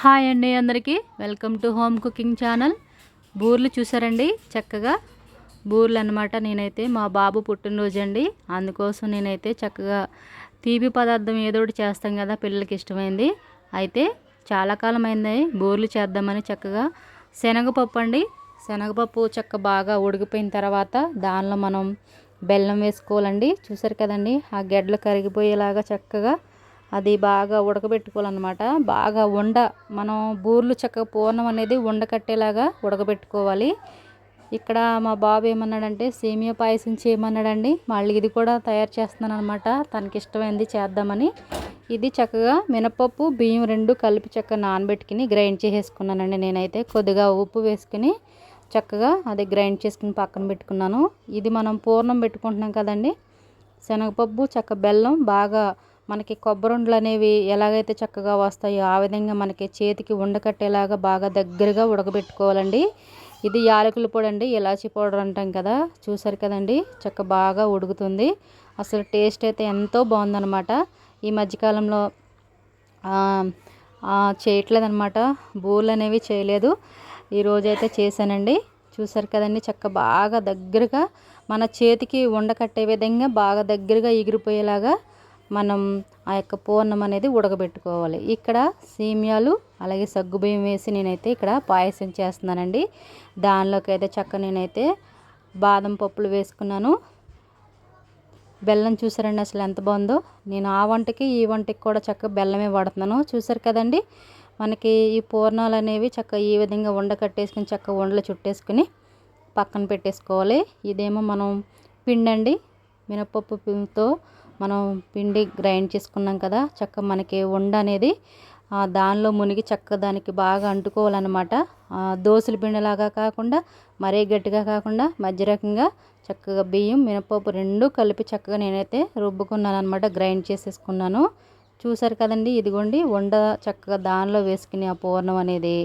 Hi అండి అందరికీ. Welcome to home cooking channel. బూర్లు చూసారండి? చక్కగా బూర్లు అనమాట నేనైతే మా బాబు పుట్టినరోజు అండి అందుకోసం నేనైతే చక్కగా తీపి పదార్థం ఏదో ఒకటి చేస్తాం కదా పిల్లలకి ఇష్టమైంది. అయితే చాలా కాలం అయింది బూర్లు చేద్దామని చక్కగా శనగపప్పు అండి. శనగపప్పు చక్క బాగా ఉడికిపోయిన తర్వాత దానిలో మనం బెల్లం వేసుకోవాలండి. చూసారు కదండి? ఆ గెడ్లు కరిగిపోయేలాగా చక్కగా అది బాగా ఉడకబెట్టుకోవాలన్నమాట. బాగా ఉండ మనం బూర్లు చక్కగా పూర్ణం అనేది ఉండ కట్టేలాగా ఉడకబెట్టుకోవాలి. ఇక్కడ మా బాబు ఏమన్నాడంటే సేమియా పాయసం చేయమన్నాడండి. మళ్ళీ ఇది కూడా తయారు చేస్తున్నాను అనమాట తనకి ఇష్టమైంది చేద్దామని. ఇది చక్కగా మినపప్పు బియ్యం రెండు కలిపి చక్కగా నానబెట్టుకుని గ్రైండ్ చేసేసుకున్నానండి నేనైతే. కొద్దిగా ఉప్పు వేసుకుని చక్కగా అది గ్రైండ్ చేసుకుని పక్కన పెట్టుకున్నాను. ఇది మనం పూర్ణం పెట్టుకుంటున్నాం కదండి. శనగపప్పు చక్క బెల్లం బాగా మనకి కొబ్బరుండలు అనేవి ఎలాగైతే చక్కగా వస్తాయో ఆ విధంగా మనకి చేతికి ఉండకట్టేలాగా బాగా దగ్గరగా ఉడకబెట్టుకోవాలండి. ఇది యాలకుల పొడి అండి ఇలాచీ పౌడర్ అంటాం కదా చూసారు కదండి చక్క బాగా ఉడుకుతుంది. అసలు టేస్ట్ అయితే ఎంతో బాగుందనమాట ఈ మధ్యకాలంలో చేయట్లేదనమాట బూర్లు అనేవి చేయలేదు. ఈరోజైతే చేశానండి. చూసారు కదండి చక్క బాగా దగ్గరగా మన చేతికి ఉండకట్టే విధంగా బాగా దగ్గరగా ఎగిరిపోయేలాగా మనం ఆ యొక్క పూర్ణం అనేది ఉడకబెట్టుకోవాలి. ఇక్కడ సేమియాలు అలాగే సగ్గుబియ్యం వేసి నేనైతే ఇక్కడ పాయసం చేస్తున్నానండి. దానిలోకి అయితే చక్క నేనైతే బాదం పప్పులు వేసుకున్నాను. బెల్లం చూసారండి అసలు ఎంత బాగుందో. నేను ఆ వంటకి ఈ వంటకి కూడా చక్కగా బెల్లమే వాడుతున్నాను. చూసారు కదండి? మనకి ఈ పూర్ణాలు అనేవి చక్కగా ఈ విధంగా ఉండ కట్టేసుకుని చక్క ఉండలు చుట్టేసుకుని పక్కన పెట్టేసుకోవాలి. ఇదేమో మనం పిండండి మినపప్పుతో మనం పిండి గ్రైండ్ చేసుకున్నాం కదా చక్క మనకి ఉండ అనేది దానిలో మునిగి చక్క దానికి బాగా అంటుకోవాలన్నమాట. దోశల పిండిలాగా కాకుండా మరీ గట్టిగా కాకుండా మధ్య రకంగా చక్కగా బియ్యం మినపప్పు రెండు కలిపి చక్కగా నేనైతే రుబ్బుకున్నాను అనమాట గ్రైండ్ చేసేసుకున్నాను. చూసారు కదండి ఇదిగోండి వండ చక్కగా దానిలో వేసుకుని ఆ పూర్ణం అనేది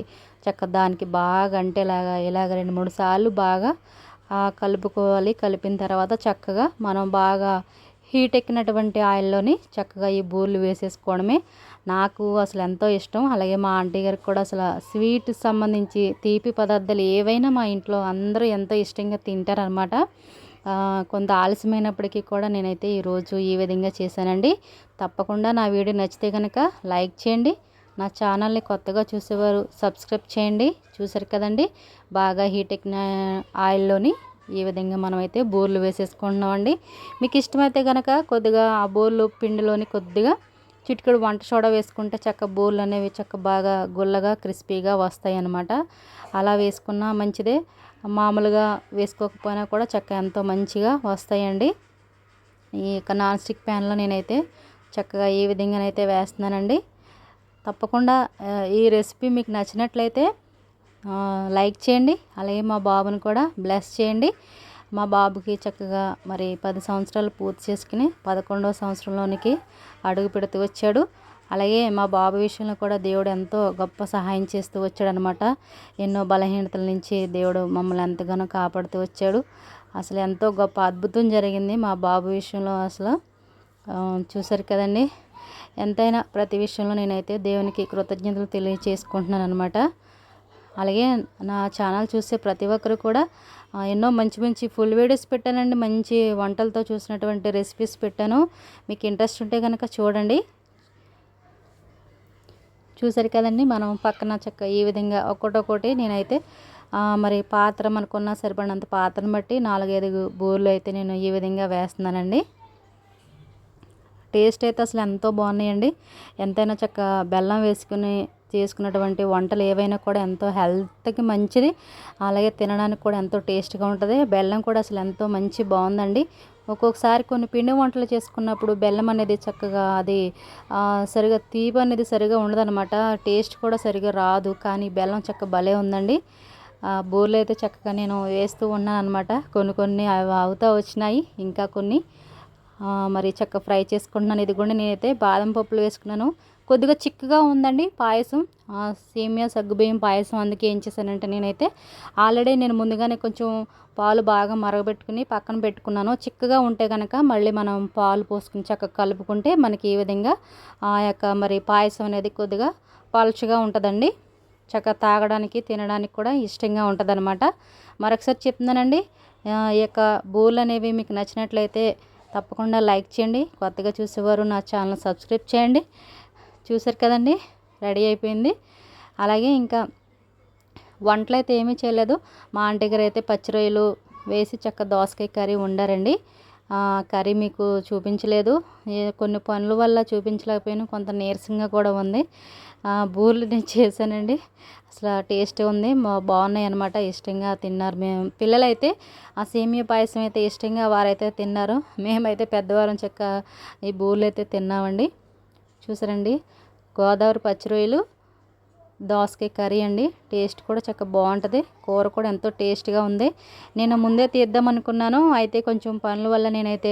చక్క దానికి బాగా అంటేలాగా ఇలాగ రెండు మూడు సార్లు బాగా కలుపుకోవాలి. కలిపిన తర్వాత చక్కగా మనం బాగా హీట్ ఎక్కినటువంటి ఆయిల్లోని చక్కగా ఈ బూర్లు వేసేసుకోవడమే. నాకు అసలు ఎంతో ఇష్టం. అలాగే మా ఆంటీ గారికి కూడా అసలు స్వీట్ సంబంధించి తీపి పదార్థాలు ఏవైనా మా ఇంట్లో అందరూ ఎంతో ఇష్టంగా తింటారనమాట కొంత ఆలస్యమైనప్పటికీ కూడా నేనైతే ఈరోజు ఈ విధంగా చేశానండి. తప్పకుండా నా వీడియో నచ్చితే కనుక లైక్ చేయండి. నా ఛానల్ని కొత్తగా చూసేవారు సబ్స్క్రైబ్ చేయండి. చూసారు కదండి? బాగా హీట్ ఎక్కిన ఆయిల్లోని ఈ విధంగా మనమైతే బోర్లు వేసేసుకుంటున్నామండి. మీకు ఇష్టమైతే కనుక కొద్దిగా ఆ బోర్లు పిండిలోని కొద్దిగా చిటికెడు వంట సోడా వేసుకుంటే చక్క బోర్లు అనేవి చక్క బాగా గుల్లగా క్రిస్పీగా వస్తాయి అన్నమాట అలా వేసుకున్నా మంచిదే. మామూలుగా వేసుకోకపోయినా కూడా చక్క ఎంతో మంచిగా వస్తాయండి. ఈ యొక్క నాన్ స్టిక్ ప్యాన్లో నేనైతే చక్కగా ఈ విధంగానైతే వేస్తున్నానండి. తప్పకుండా ఈ రెసిపీ మీకు నచ్చినట్లయితే లైక్ చేయండి. అలాగే మా బాబుని కూడా బ్లెస్ చేయండి. మా బాబుకి చక్కగా మరి పది సంవత్సరాలు పూర్తి చేసుకుని పదకొండవ సంవత్సరంలోనికి అడుగు పెడుతూ వచ్చాడు. అలాగే మా బాబు విషయంలో కూడా దేవుడు ఎంతో గొప్ప సహాయం చేస్తూ వచ్చాడనమాట. ఎన్నో బలహీనతల నుంచి దేవుడు మమ్మల్ని ఎంతగానో కాపాడుతూ వచ్చాడు. అసలు ఎంతో గొప్ప అద్భుతం జరిగింది మా బాబు విషయంలో అసలు. చూసారు కదండి. ఎంతైనా ప్రతి విషయంలో నేనైతే దేవునికి కృతజ్ఞతలు తెలియచేసుకుంటున్నాను అనమాట అలాగే నా ఛానల్ చూసే ప్రతి ఒక్కరు కూడా ఎన్నో మంచి మంచి ఫుల్ వీడియోస్ పెట్టానండి. మంచి వంటలతో చూసినటువంటి రెసిపీస్ పెట్టాను. మీకు ఇంట్రెస్ట్ ఉంటే కనుక చూడండి. చూసారు కదండి మనం పక్కన చక్క ఈ విధంగా ఒక్కొక్కటి నేనైతే మరి పాత్ర మనకున్న సరిపడినంత పాత్రను బట్టి నాలుగైదు బూర్లు అయితే నేను ఈ విధంగా వేస్తున్నానండి. టేస్ట్ అయితే అసలు ఎంతో బాగున్నాయండి. ఎంతైనా చక్క బెల్లం వేసుకుని చేసుకున్నటువంటి వంటలు ఏవైనా కూడా ఎంతో హెల్త్కి మంచిది. అలాగే తినడానికి కూడా ఎంతో టేస్ట్గా ఉంటుంది. బెల్లం కూడా అసలు ఎంతో మంచి బాగుందండి. ఒక్కొక్కసారి కొన్ని పిండి వంటలు చేసుకున్నప్పుడు బెల్లం అనేది చక్కగా అది సరిగా తీపి అనేది సరిగా ఉండదనమాట టేస్ట్ కూడా సరిగా రాదు. కానీ బెల్లం చక్క భలే ఉందండి. బూర్లు అయితే చక్కగా నేను వేస్తూ ఉన్నాను అనమాట కొన్ని కొన్ని అవి అవుతా వచ్చినాయి. ఇంకా కొన్ని మరి చక్క ఫ్రై చేసుకుంటున్నాను. ఇది కూడా నేనైతే బాదం పప్పులు వేసుకున్నాను. కొద్దిగా చిక్కగా ఉందండి పాయసం. సేమియా సగ్గుబియ్యం పాయసం అందుకే ఏం చేశానంటే నేనైతే ఆల్రెడీ నేను ముందుగానే కొంచెం పాలు బాగా మరగబెట్టుకుని పక్కన పెట్టుకున్నాను. చిక్కగా ఉంటే కనుక మళ్ళీ మనం పాలు పోసుకుని చక్కగా కలుపుకుంటే మనకి ఈ విధంగా ఆ యొక్క మరి పాయసం అనేది కొద్దిగా పలుచగా ఉంటుందండి. చక్కగా తాగడానికి తినడానికి కూడా ఇష్టంగా ఉంటుందన్నమాట. మరొకసారి చెప్తున్నానండి ఈ యొక్క బూలు అనేవి మీకు నచ్చినట్లయితే తప్పకుండా లైక్ చేయండి. కొత్తగా చూసేవారు నా ఛానల్ సబ్స్క్రైబ్ చేయండి. చూసారు కదండి? రెడీ అయిపోయింది. అలాగే ఇంకా వంటలు అయితే ఏమీ చేయలేదు. మా ఆంటీ గారు అయితే పచ్చి రొయ్యలు వేసి చక్క దోసకాయ కర్రీ వండారండి. కర్రీ మీకు చూపించలేదు. కొన్ని పనుల వల్ల చూపించలేకపోయాను. కొంత నీరసంగా కూడా ఉంది. బూర్లు బూరెలు నేను చేశానండి. అసలు టేస్ట్ ఉంది. మా- బాగున్నాయి అనమాట ఇష్టంగా తిన్నారు మేము. పిల్లలైతే ఆ సేమియా పాయసం అయితే ఇష్టంగా వారైతే తిన్నారు. మేమైతే పెద్దవారం చెక్క ఈ బూరెలు అయితే తిన్నామండి. చూసారండి? గోదావరి పచ్చి రొయ్యలు దోసకాయ కర్రీ అండి. టేస్ట్ కూడా చక్కగా బాగుంటుంది. కూర కూడా ఎంతో టేస్ట్గా ఉంది. నేను ముందే తీద్దాం అనుకున్నాను. అయితే కొంచెం పనుల వల్ల నేనైతే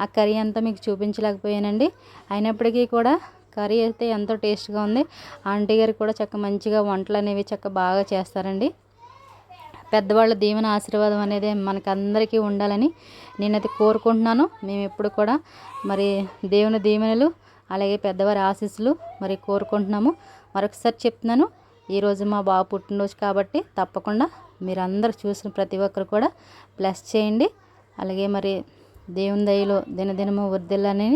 ఆ కర్రీ అంతా మీకు చూపించలేకపోయానండి. అయినప్పటికీ కూడా కర్రీ అయితే ఎంతో టేస్ట్గా ఉంది. ఆంటీ గారు కూడా చక్క మంచిగా వంటలు అనేవి చక్క బాగా చేస్తారండి. పెద్దవాళ్ళ దీవెన ఆశీర్వాదం అనేది మనకందరికీ ఉండాలని నేనైతే కోరుకుంటున్నాను. మేము ఎప్పుడు కూడా మరి దేవుని దీవెనలు అలాగే పెద్దవారి ఆశీస్సులు మరి కోరుకుంటున్నాము. మరొకసారి చెప్తున్నాను ఈరోజు మా బాబు పుట్టినరోజు కాబట్టి తప్పకుండా మీరందరూ చూసిన ప్రతి ఒక్కరు కూడా ప్లస్ చేయండి. అలాగే మరి దేవుని దయలో దినదినము వర్ధిల్లని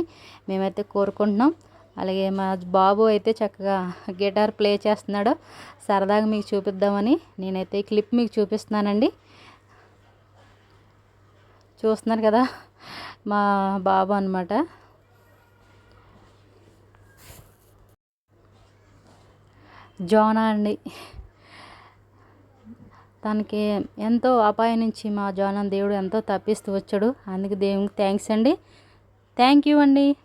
మేమైతే కోరుకుంటున్నాం. అలాగే మా బాబు అయితే చక్కగా గిటార్ ప్లే చేస్తున్నాడు. సరదాగా మీకు చూపిద్దామని నేనైతే ఈ క్లిప్ మీకు చూపిస్తున్నానండి. చూస్తున్నారు కదా మా బాబు అనమాట జోనా అండి. తనకి ఎంతో అపాయం నుంచి మా జోనా దేవుడు ఎంతో తప్పిస్తూ వచ్చాడు. అందుకే దేవునికి థ్యాంక్స్ అండి. థ్యాంక్ యూ అండి.